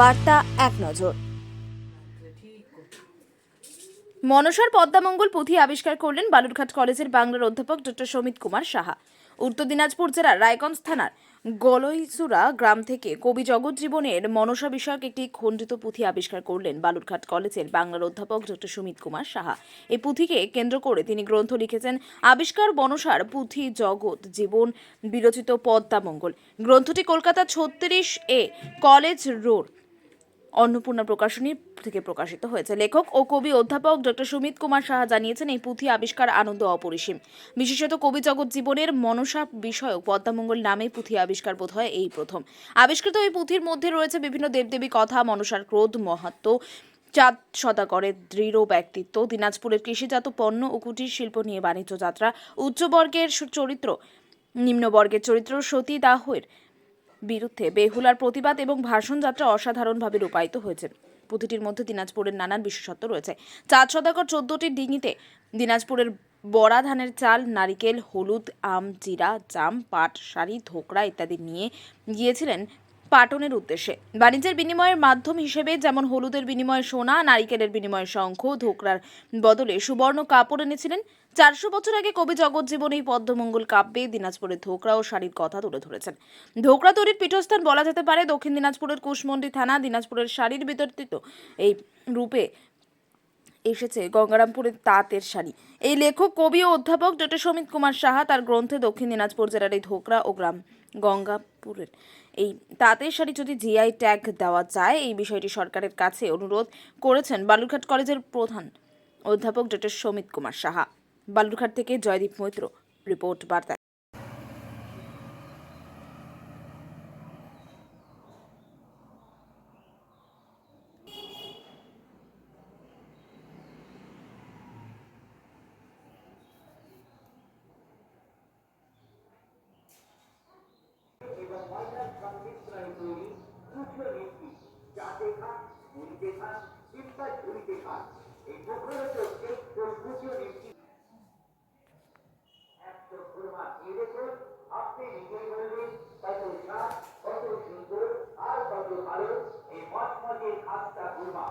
বার্তা এক নজর। মনসার পদ্মামঙ্গল পুঁথি আবিষ্কার করলেন বালুরঘাট কলেজের বাংলার অধ্যাপক ডক্টর সমিত কুমার সাহা। উত্তর দিনাজপুর জেলার রায়গঞ্জ থানার গলইসুরা গ্রাম থেকে কবি জগৎ জীবনের মনসা বিষয়ক একটি খণ্ডিত পুঁথি আবিষ্কার করলেন বালুরঘাট কলেজের বাংলার অধ্যাপক ডক্টর সুমিত কুমার সাহা। এই পুঁথিকে কেন্দ্র করে তিনি গ্রন্থ লিখেছেন আবিষ্কার বনসার পুঁথি জগৎ জীবন বিরচিত পদ্মামঙ্গল। গ্রন্থটি কলকাতা ছত্রিশ A college road Annapurna Prakashani থেকে প্রকাশিত হয়েছে। লেখক ও কবি অধ্যাপক ডক্টর সুমিত কুমার সাহা জানিয়েছেন, এই পুঁথি আবিষ্কার আনন্দ অপরিসীম। বিশেষত কবি জগৎ জীবনের মনসা বিষয়ক পদ্মামঙ্গল নামে পুঁথি আবিষ্কার বোধ হয় এই প্রথম। আবিষ্কৃত এই পুঁথির মধ্যে রয়েছে বিভিন্ন দেবদেবী কথা, মনসার ক্রোধ, মহাত্ম, চাঁদ সদাগরের দৃঢ় ব্যক্তিত্ব, দিনাজপুরের কৃষিজাত পণ্য ও কুটির শিল্প নিয়ে বাণিজ্য যাত্রা, উচ্চবর্গের চরিত্র, নিম্নবর্গের চরিত্র সতী দাহের বিরুদ্ধে বেহুলার প্রতিবাদ এবং ভাষণ যাত্রা অসাধারণভাবে রূপায়িত হয়েছে। প্রতিটির মধ্যে দিনাজপুরের নানান বিশেষত্ব রয়েছে। চাঁদ সদাকর চোদ্দটি ডিঙিতে দিনাজপুরের বড়া ধানের চাল, নারিকেল, হলুদ, আম, জিরা, জাম, পাট, শাড়ি ধোকরা ইত্যাদি নিয়ে গিয়েছিলেন পাটনের উদ্দেশ্যে। বাণিজ্যের বিনিময়ের মাধ্যম হিসেবে যেমন হলুদের বিনিময়ে সোনা, নারিকেলের বিনিময়ে শঙ্খ, ধোকরার বদলে সুবর্ণ কাপড় এনেছিলেন। চারশো বছর আগে কবি জগৎজীবন এই পদ্মমঙ্গল কাব্যে দিনাজপুরের ধোকরা ও শাড়ির কথা তুলে ধরেছেন। ধোকরা তৈরির পীঠস্থান বলা যেতে পারে দক্ষিণ দিনাজপুরের কুশমন্ডি থানা, দিনাজপুরের শাড়ির বিতর্কিত এই রূপে এসেছে গঙ্গারামপুরের তাঁতের শাড়ি। এই লেখক, কবি ও অধ্যাপক ডক্টর সমিত কুমার সাহা তার গ্রন্থে দক্ষিণ দিনাজপুর জেলার এই ধোকরা ও গ্রাম গঙ্গাপুরের। এই তাঁতের শাড়ি যদি জিআই ট্যাগ দেওয়া যায়, এই বিষয়টি সরকারের কাছে অনুরোধ করেছেন বালুরঘাট কলেজের প্রধান অধ্যাপক ডক্টর সমিত কুমার সাহা। বালুরঘাট থেকে জয়দীপ মৈত্র, রিপোর্ট বার্তা বিভিন্ন রীতি চাটে খান মুড়িতে খান কিংবা ঝুড়িতে খান এই আর কত ভালো এই মটমটে খাস্তা খুরমা